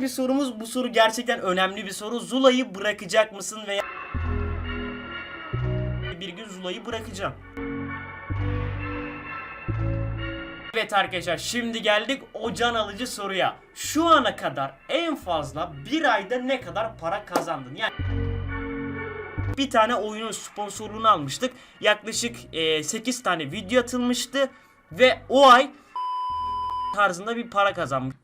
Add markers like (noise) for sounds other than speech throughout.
Bir sorumuz bu soru gerçekten önemli bir soru. Zula'yı bırakacak mısın veya bir gün Zula'yı bırakacağım. Evet arkadaşlar şimdi geldik o can alıcı soruya. Şu ana kadar en fazla bir ayda ne kadar para kazandın? Yani bir tane oyunun sponsorluğunu almıştık. Yaklaşık 8 tane video atılmıştı ve o ay tarzında bir para kazanmış.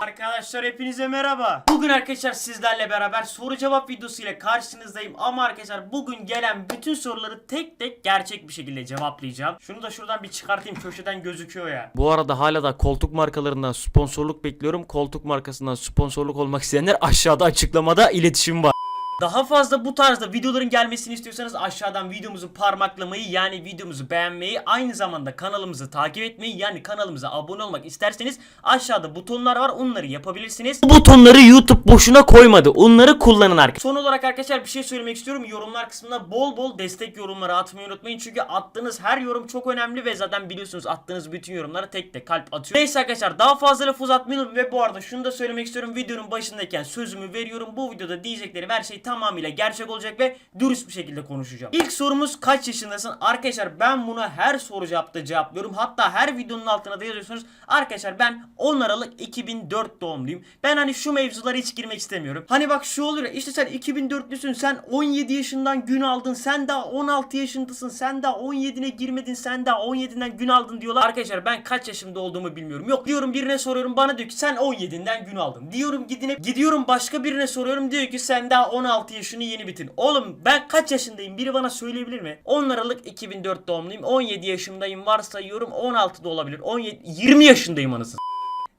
Arkadaşlar hepinize merhaba. Bugün arkadaşlar sizlerle beraber soru cevap videosu ile karşınızdayım. Ama arkadaşlar bugün gelen bütün soruları tek tek gerçek bir şekilde cevaplayacağım. Şunu da şuradan bir çıkartayım köşeden gözüküyor ya. Bu arada hala da koltuk markalarından sponsorluk bekliyorum. Koltuk markasından sponsorluk olmak isteyenler aşağıda açıklamada iletişim var. Daha fazla bu tarzda videoların gelmesini istiyorsanız aşağıdan videomuzu parmaklamayı yani videomuzu beğenmeyi aynı zamanda kanalımızı takip etmeyi yani kanalımıza abone olmak isterseniz aşağıda butonlar var onları yapabilirsiniz. Bu butonları YouTube boşuna koymadı. Onları kullanın arkadaşlar. Son olarak arkadaşlar bir şey söylemek istiyorum. Yorumlar kısmına bol bol destek yorumları atmayı unutmayın. Çünkü attığınız her yorum çok önemli ve zaten biliyorsunuz attığınız bütün yorumlara tek tek kalp atıyor. Neyse arkadaşlar daha fazla laf uzatmayalım ve bu arada şunu da söylemek istiyorum. Videonun başındayken sözümü veriyorum. Bu videoda diyeceklerim her şey tamamıyla gerçek olacak ve dürüst bir şekilde konuşacağım. İlk sorumuz kaç yaşındasın? Arkadaşlar ben buna her soru cevapta cevaplıyorum. Hatta her videonun altına da yazıyorsunuz. Arkadaşlar ben 10 Aralık 2004 doğumluyum. Ben hani şu mevzulara hiç girmek istemiyorum. Hani bak şu olur ya işte sen 2004'lüsün sen 17 yaşından gün aldın sen daha 16 yaşındasın sen daha 17'ne girmedin sen daha 17'den gün aldın diyorlar. Arkadaşlar ben kaç yaşımda olduğumu bilmiyorum. Yok diyorum birine soruyorum bana diyor ki sen 17'den gün aldın. Diyorum gidine gidiyorum başka birine soruyorum diyor ki sen daha 16 yaşını yeni bitirdin. Oğlum ben kaç yaşındayım biri bana söyleyebilir mi? 10 Aralık 2004 doğumluyum 17 yaşındayım varsayıyorum 16 da olabilir 17 20 yaşındayım anasını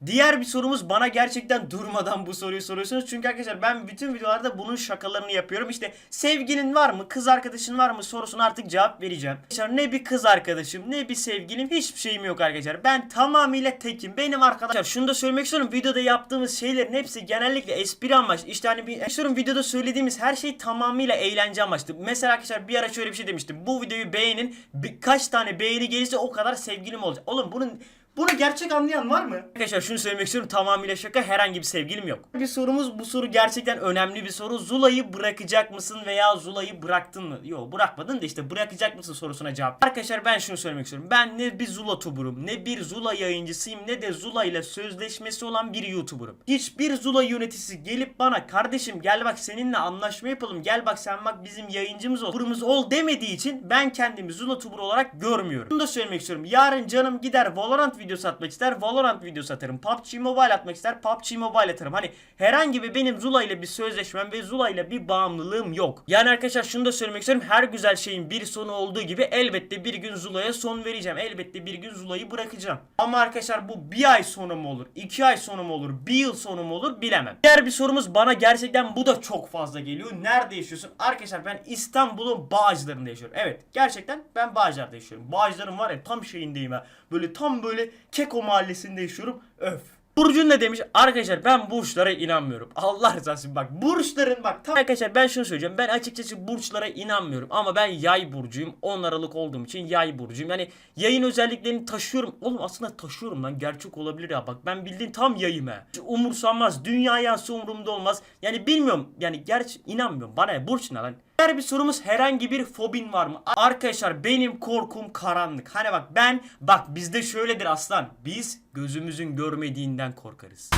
Diğer bir sorumuz bana gerçekten durmadan bu soruyu soruyorsunuz. Çünkü arkadaşlar ben bütün videolarda bunun şakalarını yapıyorum. İşte sevgilin var mı, kız arkadaşın var mı sorusuna artık cevap vereceğim. Arkadaşlar ne bir kız arkadaşım, ne bir sevgilim, hiçbir şeyim yok arkadaşlar. Ben tamamıyla tekim. Benim arkadaşlar şunu da söylemek istiyorum. Videoda yaptığımız şeylerin hepsi genellikle espri amaçlı. İşte hani bir istiyorum videoda söylediğimiz her şey tamamıyla eğlence amaçlı. Mesela arkadaşlar bir ara şöyle bir şey demiştim. Bu videoyu beğenin. Birkaç tane beğeni gelirse o kadar sevgilim olacak. Oğlum bunun bunu gerçek anlayan var mı? Arkadaşlar şunu söylemek istiyorum tamamıyla şaka herhangi bir sevgilim yok. Bir sorumuz bu soru gerçekten önemli bir soru. Zula'yı bırakacak mısın veya Zula'yı bıraktın mı? Yok bırakmadın da işte bırakacak mısın sorusuna cevap. Arkadaşlar ben şunu söylemek istiyorum. Ben ne bir Zula tuburum ne bir Zula yayıncısıyım ne de Zula ile sözleşmesi olan bir YouTuber'ım. Hiçbir Zula yöneticisi gelip bana kardeşim gel bak seninle anlaşma yapalım gel bak sen bak bizim yayıncımız ol, tuber'ımız ol demediği için ben kendimi Zula tuber olarak görmüyorum. Bunu da söylemek istiyorum. Yarın canım gider Valorant videosu atmak ister Valorant videosu atarım. PUBG Mobile atmak ister PUBG Mobile atarım. Hani herhangi bir benim Zula ile bir sözleşmem ve Zula ile bir bağımlılığım yok. Yani arkadaşlar şunu da söylemek istiyorum. Her güzel şeyin bir sonu olduğu gibi elbette bir gün Zula'ya son vereceğim. Elbette bir gün Zula'yı bırakacağım. Ama arkadaşlar bu bir ay sonu mu olur? iki ay sonu mu olur? Bir yıl sonu mu olur? Bilemem. Diğer bir sorumuz bana gerçekten bu da çok fazla geliyor. Nerede yaşıyorsun? Arkadaşlar ben İstanbul'un Bağcılar'ında yaşıyorum. Evet gerçekten ben Bağcılar'da yaşıyorum. Bağcılar'ın var ya tam şeyindeyim ha. Böyle tam böyle Keko mahallesinde yaşıyorum. Öf. Burcun ne demiş? Arkadaşlar ben burçlara inanmıyorum. Allah rızası için bak burçların bak tam arkadaşlar ben şunu söyleyeceğim. Ben açıkçası burçlara inanmıyorum ama ben yay burcuyum. 10 Aralık olduğum için yay burcuyum. Yani yayın özelliklerini taşıyorum. Oğlum aslında taşıyorum lan. Gerçek olabilir ya bak. Ben bildiğin tam yayım he. Umursanmaz. Dünya yansı umurumda olmaz. Yani bilmiyorum. Yani gerçi inanmıyorum. Bana ne? burç ne lan? Diğer bir sorumuz herhangi bir fobin var mı? Arkadaşlar benim korkum karanlık. Hani bak ben bak bizde şöyledir aslan. Biz gözümüzün görmediğinden korkarız.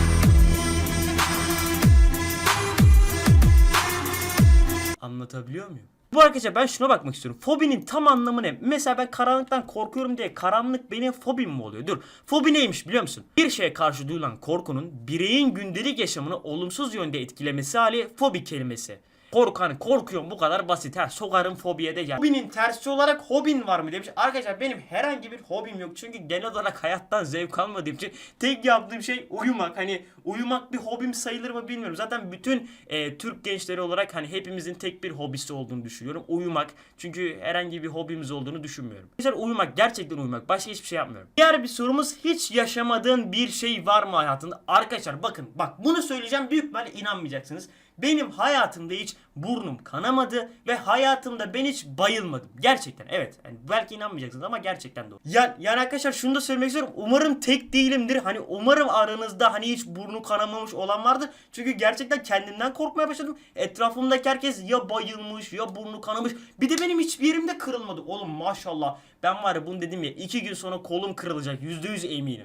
Anlatabiliyor muyum? Bu arkadaşlar ben şuna bakmak istiyorum. Fobinin tam anlamı ne? Mesela ben karanlıktan korkuyorum diye karanlık benim fobim mi oluyor? Dur. Fobi neymiş biliyor musun? Bir şeye karşı duyulan korkunun bireyin gündelik yaşamını olumsuz yönde etkilemesi hali fobi kelimesi. Korkan korkuyorum bu kadar basit. Ha sokarım fobiye de. Hobinin tersi olarak hobin var mı demiş. Arkadaşlar benim herhangi bir hobim yok. Çünkü genel olarak hayattan zevk almadığım için tek yaptığım şey uyumak. Hani uyumak bir hobim sayılır mı bilmiyorum. Zaten bütün e, Türk gençleri olarak hani hepimizin tek bir hobisi olduğunu düşünüyorum. Uyumak. Çünkü herhangi bir hobimiz olduğunu düşünmüyorum. Güzel uyumak. Gerçekten uyumak. Başka hiçbir şey yapmıyorum. Diğer bir sorumuz hiç yaşamadığın bir şey var mı hayatında? Arkadaşlar bakın bak bunu söyleyeceğim büyük ihtimalle inanmayacaksınız. Benim hayatımda hiç burnum kanamadı ve hayatımda ben hiç bayılmadım. Gerçekten evet. Yani belki inanmayacaksınız ama gerçekten doğru. Yani, yani arkadaşlar şunu da söylemek istiyorum. Umarım tek değilimdir. Hani umarım aranızda hani hiç burnu kanamamış olan vardır. Çünkü gerçekten kendimden korkmaya başladım. Etrafımdaki herkes ya bayılmış ya burnu kanamış. Bir de benim hiçbir yerimde kırılmadı. Oğlum maşallah. Ben var ya bunu dedim ya iki gün sonra kolum kırılacak. %100 eminim.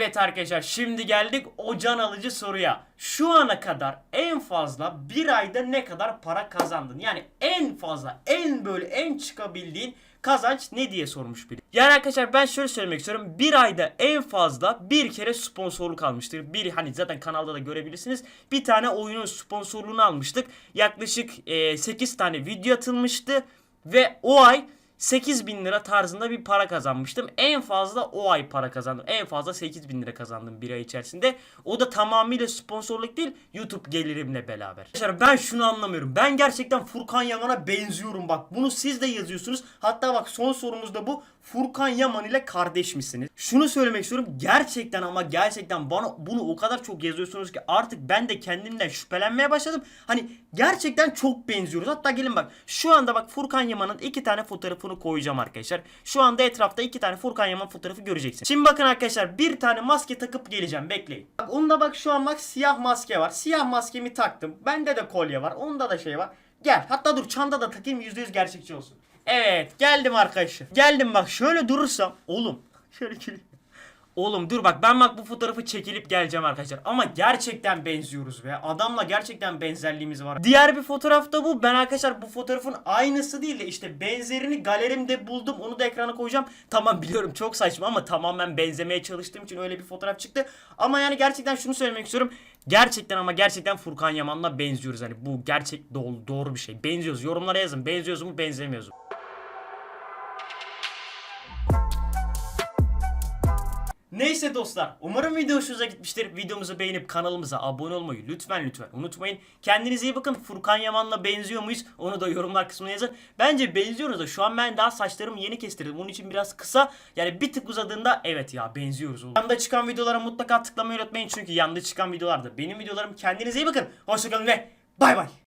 Evet arkadaşlar şimdi geldik o can alıcı soruya. Şu ana kadar en fazla bir ayda ne kadar para kazandın? Yani en fazla en böyle en çıkabildiğin kazanç ne diye sormuş biri. Yani arkadaşlar ben şöyle söylemek istiyorum. Bir ayda en fazla bir kere sponsorluk almıştık. Bir hani zaten kanalda da görebilirsiniz. Bir tane oyunun sponsorluğunu almıştık. Yaklaşık 8 tane video atılmıştı. Ve o ay 8 bin lira tarzında bir para kazanmıştım. En fazla o ay para kazandım. En fazla 8 bin lira kazandım bir ay içerisinde. O da tamamıyla sponsorluk değil YouTube gelirimle beraber. Arkadaşlar ben şunu anlamıyorum. Ben gerçekten Furkan Yaman'a benziyorum bak. Bunu siz de yazıyorsunuz. Hatta bak son sorumuz da bu. Furkan Yaman ile kardeş misiniz? Şunu söylemek istiyorum. Gerçekten ama gerçekten bana bunu o kadar çok yazıyorsunuz ki artık ben de kendimden şüphelenmeye başladım. Hani gerçekten çok benziyoruz. Hatta gelin bak şu anda bak Furkan Yaman'ın iki tane fotoğrafını koyacağım arkadaşlar. Şu anda etrafta iki tane Furkan Yaman fotoğrafı göreceksiniz. Şimdi bakın arkadaşlar bir tane maske takıp geleceğim bekleyin. Bak onda bak şu an bak siyah maske var. Siyah maskemi taktım. Bende de kolye var. Onda da şey var. Gel. Hatta dur çanta da takayım %100 gerçekçi olsun. Evet geldim arkadaşlar. Geldim bak şöyle durursam. Oğlum. (laughs) Şöyle geleyim. Oğlum dur bak ben bak bu fotoğrafı çekilip geleceğim arkadaşlar. Ama gerçekten benziyoruz be. Adamla gerçekten benzerliğimiz var. Diğer bir fotoğraf da bu. Ben arkadaşlar bu fotoğrafın aynısı değil de işte benzerini galerimde buldum. Onu da ekrana koyacağım. Tamam biliyorum çok saçma ama tamamen benzemeye çalıştığım için öyle bir fotoğraf çıktı. Ama yani gerçekten şunu söylemek istiyorum. Gerçekten ama gerçekten Furkan Yaman'la benziyoruz. Hani bu gerçek doğru, doğru bir şey. Benziyoruz. Yorumlara yazın. Benziyoruz mu benzemiyoruz mu? Neyse dostlar umarım video hoşunuza gitmiştir. Videomuzu beğenip kanalımıza abone olmayı lütfen lütfen unutmayın. Kendinize iyi bakın. Furkan Yaman'la benziyor muyuz? Onu da yorumlar kısmına yazın. Bence benziyoruz da şu an ben daha saçlarımı yeni kestirdim. Onun için biraz kısa. Yani bir tık uzadığında evet ya benziyoruz oğlum. Yanda çıkan videolara mutlaka tıklamayı unutmayın. Çünkü yanda çıkan videolarda benim videolarım. Kendinize iyi bakın. Hoşçakalın ve bay bay.